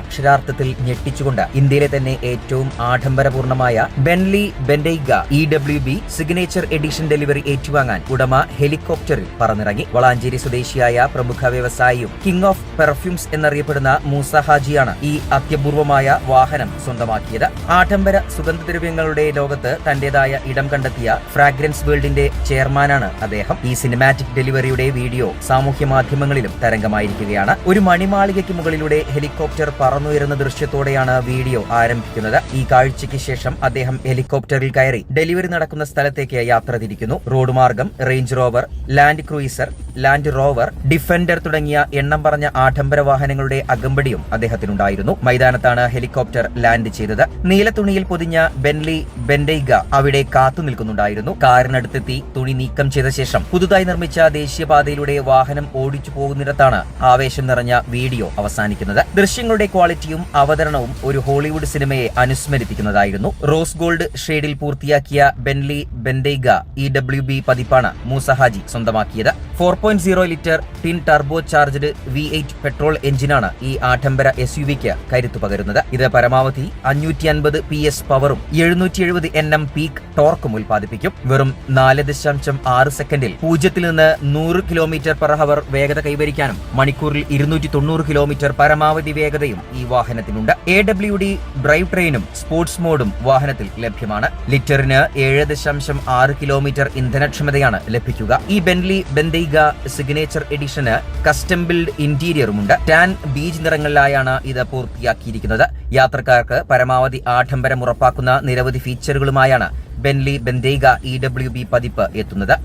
അക്ഷരാർത്ഥത്തിൽ ഞെട്ടിച്ചുകൊണ്ട് ഇന്ത്യയിലെ തന്നെ ഏറ്റവും ആഡംബരപൂർണമായ Bentley Bentayga E W B signature edition delivery ഏറ്റുവാങ്ങാൻ ഉടമ ഹെലികോപ്റ്ററിൽ പറന്നിറങ്ങി. വളാഞ്ചേരി സ്വദേശിയായ പ്രമുഖ വ്യവസായിയും കിങ് ഓഫ് പെർഫ്യൂംസ് എന്നറിയപ്പെടുന്ന മൂസ ഹാജിയാണ് ഈ അത്യപൂർവമായ വാഹനം സ്വന്തമാക്കിയത്. ആഡംബര സുഗന്ധദ്രവ്യങ്ങളുടെ ലോകത്ത് തന്റേതായ ഇടം കണ്ടെത്തിയ ഫ്രാഗ്രൻസ് വേൾഡിന്റെ ചെയർമാനാണ് അദ്ദേഹം. ഈ സിനിമാറ്റിക് ഡെലിവറിയുടെ വീഡിയോ സാമൂഹ്യ മാധ്യമങ്ങളിലും തരംഗമായിരിക്കുകയാണ്. ഒരു മണിമാളികയ്ക്ക് മുകളിലൂടെ ഹെലികോപ്റ്റർ പറന്നുയരുന്ന ദൃശ്യത്തോടെയാണ് വീഡിയോ ആരംഭിക്കുന്നത്. ഈ കാഴ്ചയ്ക്ക് ശേഷം അദ്ദേഹം ഹെലികോപ്റ്ററിൽ കയറി ഡെലിവറി നടക്കുന്ന സ്ഥലത്തേക്ക് യാത്ര തിരിക്കുന്നു. റോഡ് മാർഗം Range Rover Land Cruiser Land Rover Defender തുടങ്ങിയ എണ്ണം പറഞ്ഞ ആഡംബര വാഹനങ്ങളുടെ അകമ്പടിയും അദ്ദേഹത്തിനുണ്ടായിരുന്നു. മൈതാനത്താണ് ഹെലികോപ്റ്റർ ലാൻഡ് ചെയ്തത്. നീലത്തുണിയിൽ പൊതിഞ്ഞ ബെൻലി ബെൻഡൈഗ അവിടെ കാത്തു നിൽക്കുന്നുണ്ടായിരുന്നു. കാറിനടുത്തെത്തി തുണി നീക്കം ചെയ്ത ശേഷം പുതുതായി നിർമ്മിച്ച ദേശീയപാതയിലൂടെ വാഹനം ഓടിച്ചു പോകുന്നിടത്താണ് ആവേശം നിറഞ്ഞ വീഡിയോ അവസാനിക്കുന്നത്. ദൃശ്യങ്ങളുടെ ക്വാളിറ്റിയും അവതരണവും ഒരു ഹോളിവുഡ് സിനിമയെ അനുസ്മരിപ്പിക്കുന്നതായിരുന്നു. റോസ് ഗോൾഡ് ഷെയ്ഡിൽ പൂർത്തിയാക്കിയ Bentley Bentayga E W B പതിപ്പാണ് മൂസഹാജി സ്വന്തമാക്കിയത്. Four point zero litre twin turbocharged V eight petrol എഞ്ചിനാണ് ഈ ആഡംബര എസ് യു വിക്ക് കരുത്തു പകരുന്നത്. ഇത് പരമാവധി അഞ്ഞൂറ്റി അൻപത് പി എസ് പവറും എഴുന്നൂറ്റി എഴുപത് എൻ എം പീക്ക് ടോർക്കും ഉൽപ്പാദിപ്പിക്കും. വെറും നാല് ദശാംശം ആറ് സെക്കൻഡിൽ പൂജ്യത്തിൽ നിന്ന് നൂറ് കിലോമീറ്റർ പെർ ഹവർ വേഗത കൈവരിക്കാനും മണിക്കൂറിൽ ഇരുന്നൂറ്റി തൊണ്ണൂറ് കിലോമീറ്റർ പരമാവധി വേഗതയും ഈ വാഹനത്തിനുണ്ട്. എ ഡബ്ല്യു ഡി ഡ്രൈവ് ട്രെയിനും സ്പോർട്സ് മോഡും വാഹനത്തിൽ ലഭ്യമാണ്. ലിറ്ററിന് ഏഴ് ദശാംശം ആറ് കിലോമീറ്റർ ഇന്ധനക്ഷമതയാണ് ലഭിക്കുക. ഈ ബെൻലി ബെന്തൈഗ സിഗ്നേച്ചർ എഡിഷന് കസ്റ്റം ബിൽഡ് ഇന്റീരിയറുമുണ്ട് ടാൻ ബീച്ച് നിറങ്ങളിലായാണ് ഇത് പൂർത്തിയാക്കിയിരിക്കുന്നത്. യാത്രക്കാർക്ക് പരമാവധി ആഡംബരം ഉറപ്പാക്കുന്ന നിരവധി ഫീച്ചറുകളുമായാണ് Bentley Bentayga E W B പതിപ്പ് എത്തുന്നത്.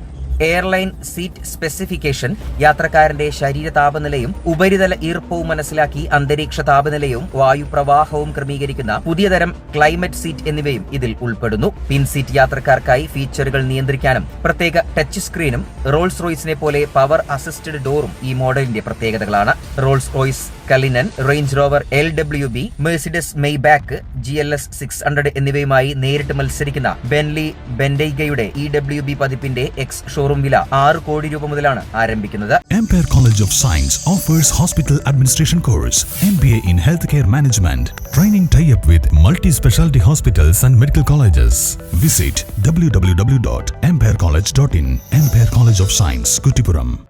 എയർലൈൻ സീറ്റ് സ്പെസിഫിക്കേഷൻ യാത്രക്കാരന്റെ ശരീര താപനിലയും ഉപരിതല ഈർപ്പവും മനസ്സിലാക്കി അന്തരീക്ഷ താപനിലയും വായുപ്രവാഹവും ക്രമീകരിക്കുന്ന പുതിയതരം ക്ലൈമറ്റ് സീറ്റ് എന്നിവയും ഇതിൽ ഉൾപ്പെടുന്നു. പിൻ സീറ്റ് യാത്രക്കാർക്കായി ഫീച്ചറുകൾ നിയന്ത്രിക്കാനും പ്രത്യേക ടച്ച് സ്ക്രീനും റോൾസ് റോയ്സിനെ പോലെ പവർ അസിസ്റ്റഡ് ഡോറും ഈ മോഡലിന്റെ പ്രത്യേകതകളാണ്. Rolls Royce Cullinan Range Rover L W B Mercedes Maybach G L S six hundred എന്നിവയുമായി നേരിട്ട് മത്സരിക്കുന്ന ബെൻലി ബെൻഡൈഗയുടെ ഇ ഡബ്ല്യു ബി പതിപ്പിന്റെ എക്സ് ഷോറൂം വില ആറ് കോടി രൂപ മുതലാണ് ആരംഭിക്കുന്നത് Ampere College of Science offers hospital administration course, MBA in healthcare management, training tie-up with multi-specialty hospitals and medical colleges. Visit www.amperecollege.in. Ampere College of Science, Kutipuram.